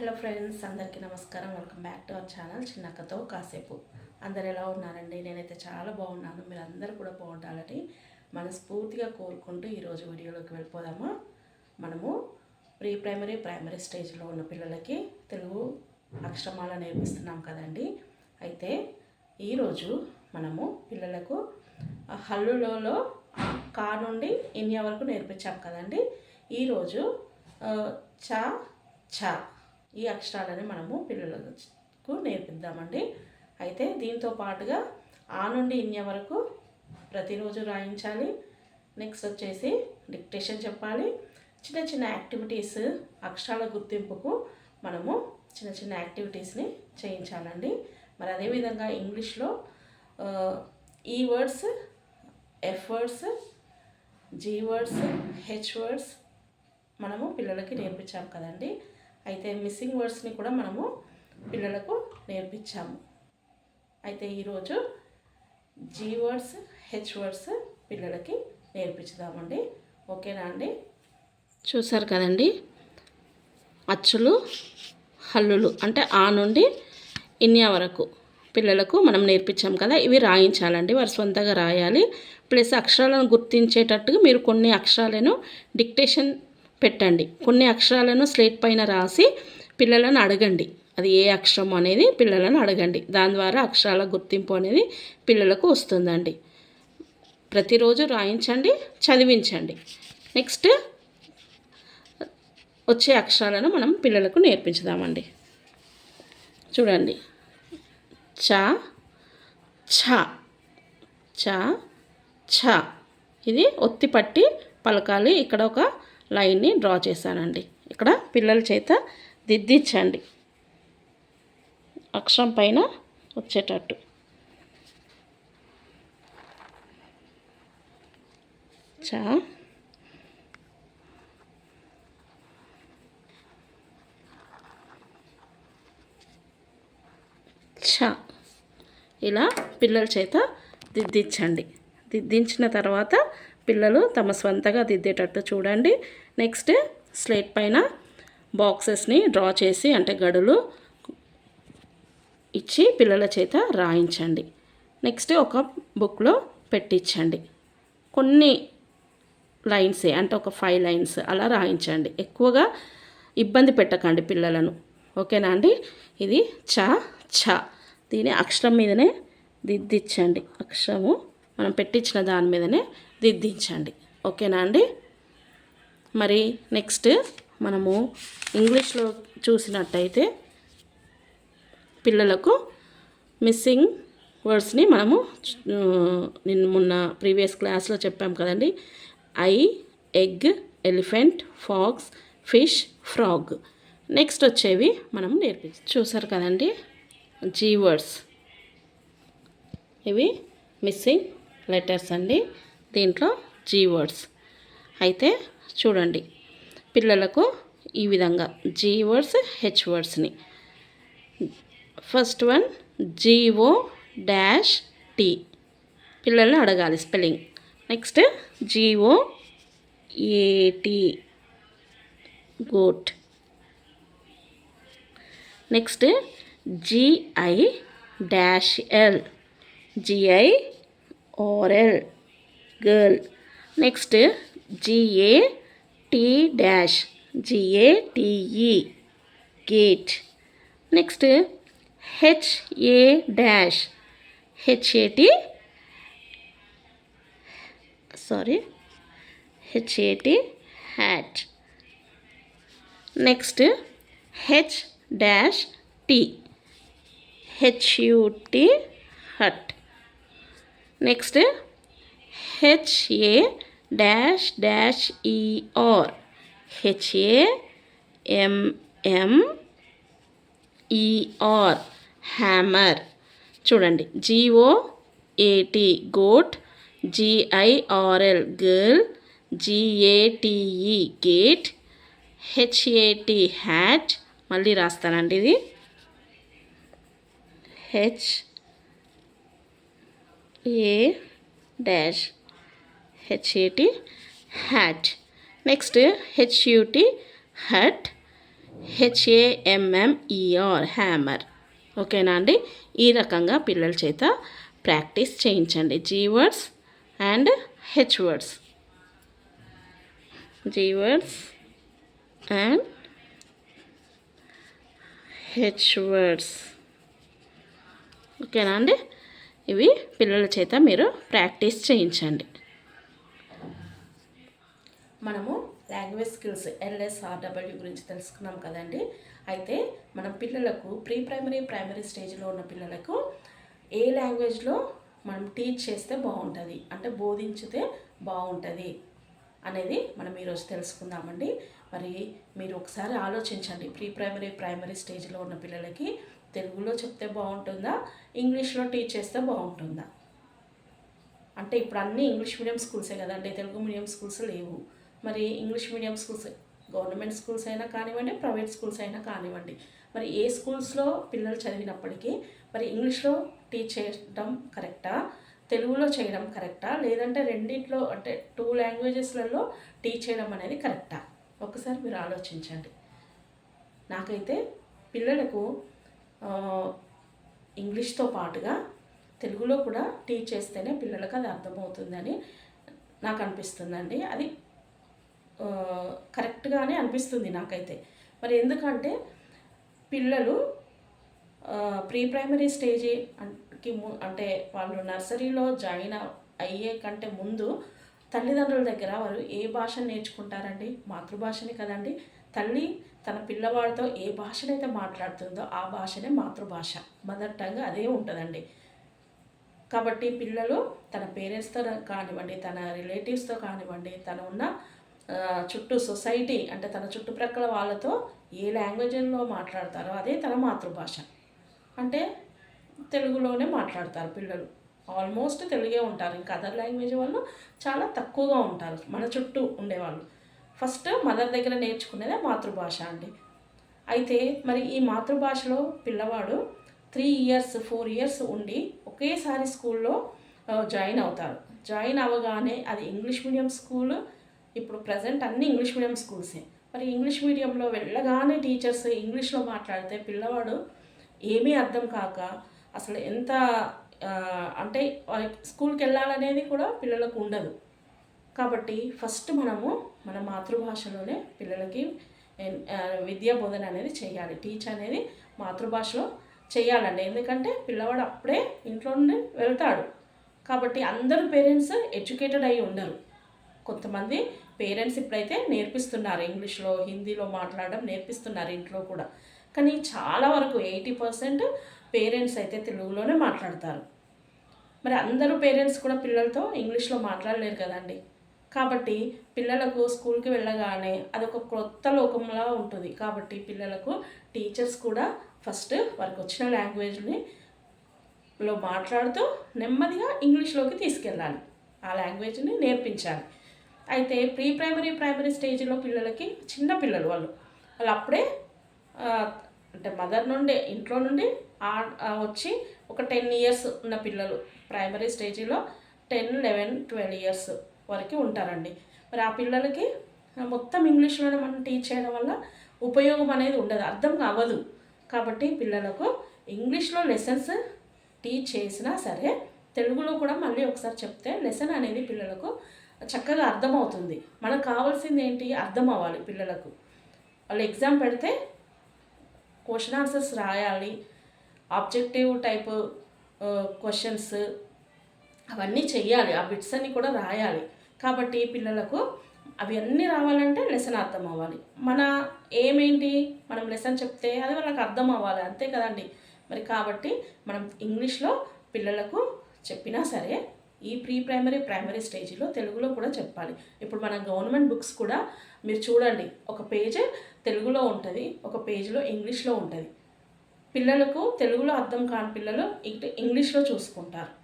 Hello friends అందరికీ నమస్కారం. Welcome back to our channel చిన్నక్కతో కాసేపు. అందరు ఎలా ఉన్నారండి? నేనైతే చాలా బాగున్నాను. మీరు అందరూ కూడా బాగుండాలని మనస్ఫూర్తిగా కోరుకుంటూ ఈరోజు వీడియోలోకి వెళ్ళిపోదామా. మనము ప్రీ ప్రైమరీ ప్రైమరీ స్టేజ్లో ఉన్న పిల్లలకి తెలుగు అక్షరమాల నేర్పిస్తున్నాం కదండి. అయితే ఈరోజు మనము పిల్లలకు హల్లులలో కా నుండి ఇన్య వరకు నేర్పించాం కదండి. ఈరోజు చ చ. ఈ అక్షరాలని మనము పిల్లలకు నేర్పిద్దామండి. అయితే దీంతో పాటుగా ఆ నుండి ఇన్య వరకు ప్రతిరోజు రాయించాలి. నెక్స్ట్ వచ్చేసి డిక్టేషన్ చెప్పాలి. చిన్న చిన్న యాక్టివిటీస్ అక్షరాల గుర్తింపుకు మనము చిన్న చిన్న యాక్టివిటీస్ని చేయించాలండి. మరి అదేవిధంగా ఇంగ్లీష్లో ఈ words F words G words H words మనము పిల్లలకి నేర్పించాం కదండి. అయితే మిస్సింగ్ వర్డ్స్ని కూడా మనము పిల్లలకు నేర్పించాము. అయితే ఈరోజు జీ వర్డ్స్ హెచ్ వర్డ్స్ పిల్లలకి నేర్పించుదామండి. ఓకేనా అండి? చూసారు కదండి? అచ్చులు హల్లులు అంటే ఆ నుండి ఇన్యా వరకు పిల్లలకు మనం నేర్పించాం కదా ఇవి రాయించాలండి. వారు సొంతగా రాయాలి. ప్లస్ అక్షరాలను గుర్తించేటట్టుగా మీరు కొన్ని అక్షరాలను డిక్టేషన్ పెట్టండి. కొన్ని అక్షరాలను స్లేట్ పైన రాసి పిల్లలను అడగండి. అది ఏ అక్షరం అనేది పిల్లలను అడగండి. దాని ద్వారా అక్షరాల గుర్తింపు అనేది పిల్లలకు వస్తుందండి. ప్రతిరోజు రాయించండి చదివించండి. నెక్స్ట్ వచ్చే అక్షరాలను మనం పిల్లలకు నేర్పించుదామండి. చూడండి. చ ఛ చ ఛ. ఇది ఒత్తి పట్టి పలకాలి. ఇక్కడ ఒక లైన్ని డ్రా చేశానండి. ఇక్కడ పిల్లల చేత దిద్దించండి. అక్షరం పైన వచ్చేటట్టు. చ. ఛ ఇలా పిల్లల చేత దిద్దించండి. దిద్దించిన తర్వాత పిల్లలు తమ స్వంతగా దిద్దేటట్టు చూడండి. నెక్స్ట్ స్లేట్ పైన బాక్సెస్ని డ్రా చేసి అంటే గడులు ఇచ్చి పిల్లల చేత రాయించండి. నెక్స్ట్ ఒక బుక్లో పెట్టించండి. కొన్ని లైన్సే అంటే ఒక ఫైవ్ లైన్స్ అలా రాయించండి. ఎక్కువగా ఇబ్బంది పెట్టకండి పిల్లలను. ఓకేనా అండి? ఇది చ ఛ దీని అక్షరం మీదనే దిద్దిచ్చండి అక్షరము మనం పెట్టించిన దాని మీదనే దిద్దించండి. ఓకేనా అండి? మరి నెక్స్ట్ మనము ఇంగ్లీష్లో చూసినట్టయితే పిల్లలకు మిస్సింగ్ వర్డ్స్ని మనము నిన్న మొన్న ప్రీవియస్ క్లాస్లో చెప్పాం కదండి. I egg elephant fox fish frog. Next వచ్చేవి మనం నేర్పి చూసారు కదండి? G words. ఇవి మిస్సింగ్ లెటర్స్ అండి. దీంట్లో జీ వర్డ్స్ అయితే చూడండి పిల్లలకు ఈ విధంగా G words H వర్డ్స్ని first one G O dash T పిల్లల్ని అడగాలి spelling next G O A T goat next G I dash L G I R L girl next G A T dash G A T E gate next H A dash H A T sorry H A T hat next H dash T H U T hut next H A dash dash E R H A M M E R hammer చూడండి. G O A T goat G I R L girl G A T E gate H A T hatch మళ్ళీ రాస్తానండి ఇది. H A dash H A T hat next H U T hut H A M M E R hammer ఓకేనా అండి? ఈ రకంగా పిల్లల చేత practice చేయించండి. G words and H words G words and H words ఓకేనా అండి? ఇవి పిల్లల చేత మీరు ప్రాక్టీస్ చేయించండి. మనము లాంగ్వేజ్ స్కిల్స్ ఎల్ఎస్ఆర్డబ్ల్యూ గురించి తెలుసుకున్నాం కదండి. అయితే మనం పిల్లలకు ప్రీ ప్రైమరీ ప్రైమరీ స్టేజ్లో ఉన్న పిల్లలకు ఏ లాంగ్వేజ్లో మనం టీచ్ చేస్తే బాగుంటుంది? అంటే బోధించితే బాగుంటుంది? అనేది మనం ఈరోజు తెలుసుకుందామండి. మరి మీరు ఒకసారి ఆలోచించండి. ప్రీ ప్రైమరీ ప్రైమరీ స్టేజ్లో ఉన్న పిల్లలకి తెలుగులో చెప్తే బాగుంటుందా? ఇంగ్లీష్లో టీచ్ చేస్తే బాగుంటుందా? అంటే ఇప్పుడు అన్నీ ఇంగ్లీష్ మీడియం స్కూల్సే కదండి తెలుగు మీడియం స్కూల్స్ లేవు. మరి English medium schools government schools అయినా కానివ్వండి ప్రైవేట్ స్కూల్స్ అయినా కానివ్వండి మరి ఏ స్కూల్స్లో పిల్లలు చదివినప్పటికీ మరి ఇంగ్లీష్లో టీచ్ చేయడం కరెక్టా? తెలుగులో చేయడం కరెక్టా? లేదంటే రెండింటిలో అంటే టూ లాంగ్వేజెస్లలో టీచ్ చేయడం అనేది కరెక్టా? ఒకసారి మీరు ఆలోచించండి. నాకైతే పిల్లలకు ఇంగ్లీష్తో పాటుగా తెలుగులో కూడా టీచ్ చేస్తేనే పిల్లలకు అది అర్థమవుతుందని నాకు అనిపిస్తుందండి. అది కరెక్ట్గానే అనిపిస్తుంది నాకైతే. మరి ఎందుకంటే పిల్లలు ప్రీ ప్రైమరీ స్టేజీకి ము అంటే వాళ్ళు నర్సరీలో జాయిన్ అయ్యే కంటే ముందు తల్లిదండ్రుల దగ్గర వారు ఏ భాషను నేర్చుకుంటారండి? మాతృభాషని కదండి. తల్లి తన పిల్లవాడితో ఏ భాషనైతే మాట్లాడుతుందో ఆ భాషనే మాతృభాష. మదర్ టంగ్ అదే ఉంటుందండి. కాబట్టి పిల్లలు తన పేరెంట్స్తో కానివ్వండి తన రిలేటివ్స్తో కానివ్వండి తన ఉన్న చుట్టూ సొసైటీ అంటే తన చుట్టుప్రక్కల వాళ్ళతో ఏ లాంగ్వేజ్లో మాట్లాడతారో అదే తన మాతృభాష. అంటే తెలుగులోనే మాట్లాడతారు పిల్లలు. ఆల్మోస్ట్ తెలుగే ఉంటారు. ఇంకా అదర్ లాంగ్వేజ్ వాళ్ళు చాలా తక్కువగా ఉంటారు. మన చుట్టూ ఉండేవాళ్ళు. ఫస్ట్ మదర్ దగ్గర నేర్చుకునేదే మాతృభాష అండి. అయితే మరి ఈ మాతృభాషలో పిల్లవాడు త్రీ ఇయర్స్ ఫోర్ ఇయర్స్ ఉండి ఒకేసారి స్కూల్లో జాయిన్ అవుతారు. జాయిన్ అవ్వగానే అది ఇంగ్లీష్ మీడియం స్కూల్ ఇప్పుడు ప్రజెంట్ అన్ని ఇంగ్లీష్ మీడియం స్కూల్సే. మరి ఇంగ్లీష్ మీడియంలో వెళ్ళగానే టీచర్స్ ఇంగ్లీష్లో మాట్లాడితే పిల్లవాడు ఏమీ అర్థం కాక అసలు ఎంత అంటే స్కూల్కి వెళ్ళాలనేది కూడా పిల్లలకు ఉండదు. కాబట్టి ఫస్ట్ మనము మన మాతృభాషలోనే పిల్లలకి విద్యా బోధన అనేది చేయాలి. టీచ్ అనేది మాతృభాషలో చేయాలండి. ఎందుకంటే పిల్లవాడు అప్పుడే ఇంట్లో నుండి వెళ్తాడు. కాబట్టి అందరూ పేరెంట్స్ ఎడ్యుకేటెడ్ అయి ఉండరు. కొంతమంది పేరెంట్స్ ఇప్పుడైతే నేర్పిస్తున్నారు. ఇంగ్లీష్లో హిందీలో మాట్లాడడం నేర్పిస్తున్నారు ఇంట్లో కూడా. కానీ చాలా వరకు ఎయిటీ పర్సెంట్ పేరెంట్స్ అయితే తెలుగులోనే మాట్లాడతారు. మరి అందరూ పేరెంట్స్ కూడా పిల్లలతో ఇంగ్లీష్లో మాట్లాడలేరు కదండి. కాబట్టి పిల్లలకు స్కూల్కి వెళ్ళగానే అదొక కొత్త లోకంలా ఉంటుంది. కాబట్టి పిల్లలకు టీచర్స్ కూడా ఫస్ట్ వారికి వచ్చిన లాంగ్వేజ్ని లో మాట్లాడుతూ నెమ్మదిగా ఇంగ్లీష్లోకి తీసుకెళ్ళాలి. ఆ లాంగ్వేజ్ని నేర్పించాలి. అయితే ప్రీ ప్రైమరీ ప్రైమరీ స్టేజ్లో పిల్లలకి చిన్న పిల్లలు వాళ్ళు వాళ్ళు అప్పుడే అంటే మదర్ నుండి ఇంట్లో నుండి వచ్చి ఒక టెన్ ఇయర్స్ ఉన్న పిల్లలు ప్రైమరీ స్టేజ్లో టెన్ లెవెన్ ట్వెల్వ్ ఇయర్స్ వరకు ఉంటారండి. మరి ఆ పిల్లలకి మొత్తం ఇంగ్లీష్లోనే మనం టీచ్ చేయడం వల్ల ఉపయోగం అనేది ఉండదు అర్థం అవ్వదు కాబట్టి పిల్లలకు ఇంగ్లీష్లో లెసన్స్ టీచ్ చేసినా సరే తెలుగులో కూడా మళ్ళీ ఒకసారి చెప్తే లెసన్ అనేది పిల్లలకు చక్కగా అర్థమవుతుంది. మనకు కావాల్సింది ఏంటి? అర్థం అవ్వాలి పిల్లలకు. వాళ్ళు ఎగ్జామ్ పెడితే క్వశ్చన్ ఆన్సర్స్ రాయాలి. ఆబ్జెక్టివ్ టైప్ క్వశ్చన్స్ అవన్నీ చెయ్యాలి. ఆ బిట్స్ అన్నీ కూడా రాయాలి. కాబట్టి పిల్లలకు అవి అన్నీ రావాలంటే లెసన్ అర్థం అవ్వాలి. మన ఏమేంటి? మనం లెసన్ చెప్తే అది వాళ్ళకి అర్థం అవ్వాలి. అంతే కదండి. మరి కాబట్టి మనం ఇంగ్లీష్లో పిల్లలకు చెప్పినా సరే ఈ ప్రీ ప్రైమరీ ప్రైమరీ స్టేజ్లో తెలుగులో కూడా చెప్పాలి. ఇప్పుడు మన గవర్నమెంట్ బుక్స్ కూడా మీరు చూడండి. ఒక పేజ్ తెలుగులో ఉంటుంది. ఒక పేజ్లో ఇంగ్లీష్లో ఉంటుంది. పిల్లలకు తెలుగులో అర్థం కాని పిల్లలు ఇంగ్లీష్లో చూసుకుంటారు.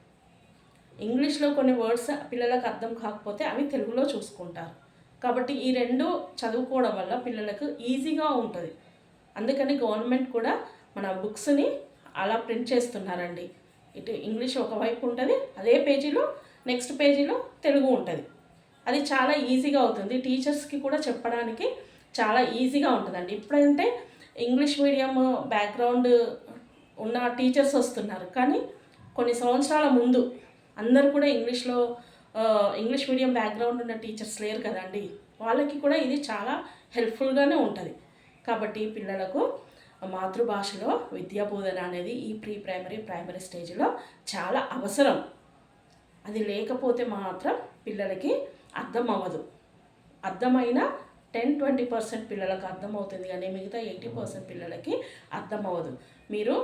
ఇంగ్లీష్లో కొన్ని వర్డ్స్ పిల్లలకు అర్థం కాకపోతే అవి తెలుగులో చూసుకుంటారు. కాబట్టి ఈ రెండు చదువుకోవడం వల్ల పిల్లలకు ఈజీగా ఉంటుంది. అందుకని గవర్నమెంట్ కూడా మన బుక్స్ని అలా ప్రింట్ చేస్తున్నారండి. ఇటు ఇంగ్లీష్ ఒకవైపు ఉంటుంది అదే పేజీలో నెక్స్ట్ పేజీలో తెలుగు ఉంటుంది. అది చాలా ఈజీగా అవుతుంది. టీచర్స్కి కూడా చెప్పడానికి చాలా ఈజీగా ఉంటుందండి. ఇప్పుడంటే ఇంగ్లీష్ మీడియం బ్యాక్గ్రౌండ్ ఉన్న టీచర్స్ వస్తున్నారు. కానీ కొన్ని సంవత్సరాల ముందు అందరు కూడా ఇంగ్లీష్లో ఇంగ్లీష్ మీడియం బ్యాక్గ్రౌండ్ ఉన్న టీచర్స్ లేరు కదండి. వాళ్ళకి కూడా ఇది చాలా హెల్ప్ఫుల్గానే ఉంటుంది. కాబట్టి పిల్లలకు మాతృభాషలో విద్యా బోధన అనేది ఈ ప్రీ ప్రైమరీ ప్రైమరీ స్టేజ్లో చాలా అవసరం. అది లేకపోతే మాత్రం పిల్లలకి అర్థం అవ్వదు అర్థమైన టెన్ ట్వంటీ పర్సెంట్ పిల్లలకు అర్థమవుతుంది కానీ మిగతా ఎయిటీ పర్సెంట్ పిల్లలకి అర్థం అవ్వదు మీరు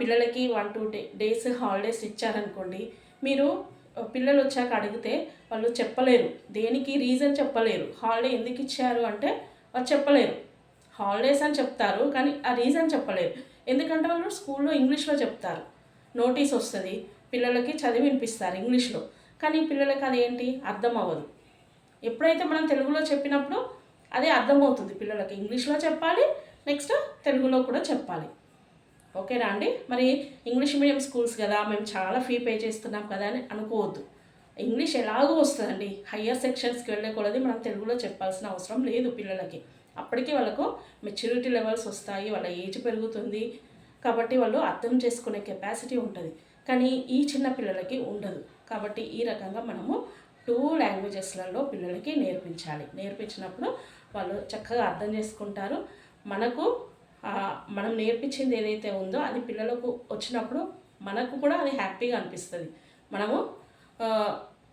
పిల్లలకి one two day days holidays ఇచ్చారనుకోండి మీరు పిల్లలు వచ్చాక అడిగితే వాళ్ళు చెప్పలేరు. దేనికి రీజన్ చెప్పలేరు. హాలిడే ఎందుకు ఇచ్చారు అంటే వాళ్ళు చెప్పలేరు. హాలిడేస్ అని చెప్తారు కానీ ఆ రీజన్ చెప్పలేరు. ఎందుకంటే వాళ్ళు స్కూల్లో ఇంగ్లీష్లో చెప్తారు. నోటీస్ వస్తుంది పిల్లలకి చదివి వినిపిస్తారు ఇంగ్లీష్లో. కానీ పిల్లలకి అదేంటి? అర్థం అవ్వదు. ఎప్పుడైతే మనం తెలుగులో చెప్పినప్పుడు అదే అర్థమవుతుంది పిల్లలకి ఇంగ్లీష్లో చెప్పాలి నెక్స్ట్ తెలుగులో కూడా చెప్పాలి. ఓకేనా అండి? మరి ఇంగ్లీష్ మీడియం స్కూల్స్ కదా మేము చాలా ఫీ పే చేస్తున్నాం కదా అని అనుకోవద్దు. ఇంగ్లీష్ ఎలాగో వస్తుందండి? హయ్యర్ సెక్షన్స్కి వెళ్ళే కొలది మనం తెలుగులో చెప్పాల్సిన అవసరం లేదు పిల్లలకి. అప్పటికి వాళ్ళకు మెచ్యూరిటీ లెవెల్స్ వస్తాయి వాళ్ళ ఏజ్ పెరుగుతుంది. కాబట్టి వాళ్ళు అర్థం చేసుకునే కెపాసిటీ ఉంటుంది. కానీ ఈ చిన్న పిల్లలకి ఉండదు. కాబట్టి ఈ రకంగా మనము టూ లాంగ్వేజెస్లలో పిల్లలకి నేర్పించాలి. నేర్పించినప్పుడు వాళ్ళు చక్కగా అర్థం చేసుకుంటారు. మనకు మనం నేర్పించింది ఏదైతే ఉందో అది పిల్లలకు వచ్చినప్పుడు మనకు కూడా అది హ్యాపీగా అనిపిస్తుంది. మనము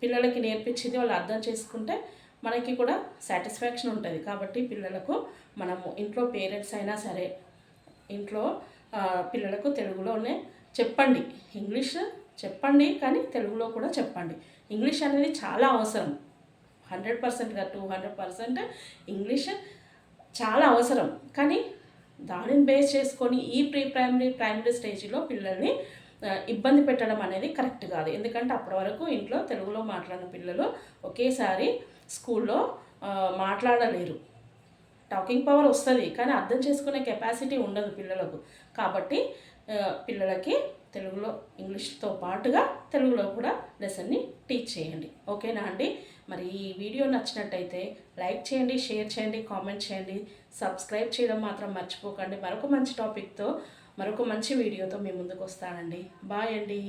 పిల్లలకి నేర్పించింది వాళ్ళు అర్థం చేసుకుంటే మనకి కూడా సాటిస్ఫాక్షన్ ఉంటుంది. కాబట్టి పిల్లలకు మనము ఇంట్లో పేరెంట్స్ అయినా సరే ఇంట్లో పిల్లలకు తెలుగులోనే చెప్పండి. ఇంగ్లీష్ చెప్పండి కానీ తెలుగులో కూడా చెప్పండి. ఇంగ్లీష్ అనేది చాలా అవసరం. హండ్రెడ్ పర్సెంట్గా టూ హండ్రెడ్ పర్సెంట్ ఇంగ్లీష్ చాలా అవసరం. కానీ దానిని బేస్ చేసుకొని ఈ ప్రీ ప్రైమరీ ప్రైమరీ స్టేజ్లో పిల్లల్ని ఇబ్బంది పెట్టడం అనేది కరెక్ట్ కాదు. ఎందుకంటే అప్పటి వరకు ఇంట్లో తెలుగులో మాట్లాడిన పిల్లలు ఒకేసారి స్కూల్లో మాట్లాడలేరు. టాకింగ్ పవర్ వస్తుంది కానీ అర్థం చేసుకునే కెపాసిటీ ఉండదు పిల్లలకు. కాబట్టి పిల్లలకి తెలుగులో ఇంగ్లీష్తో పాటుగా తెలుగులో కూడా లెసన్ని టీచ్ చేయండి. ఓకేనా అండి? మరి ఈ వీడియో నచ్చినట్టయితే లైక్ చేయండి షేర్ చేయండి కామెంట్ చేయండి. సబ్స్క్రైబ్ చేయడం మాత్రం మర్చిపోకండి. మరొక మంచి టాపిక్తో మరొక మంచి వీడియోతో మీ ముందుకు వస్తానండి. బాయ్ అండి.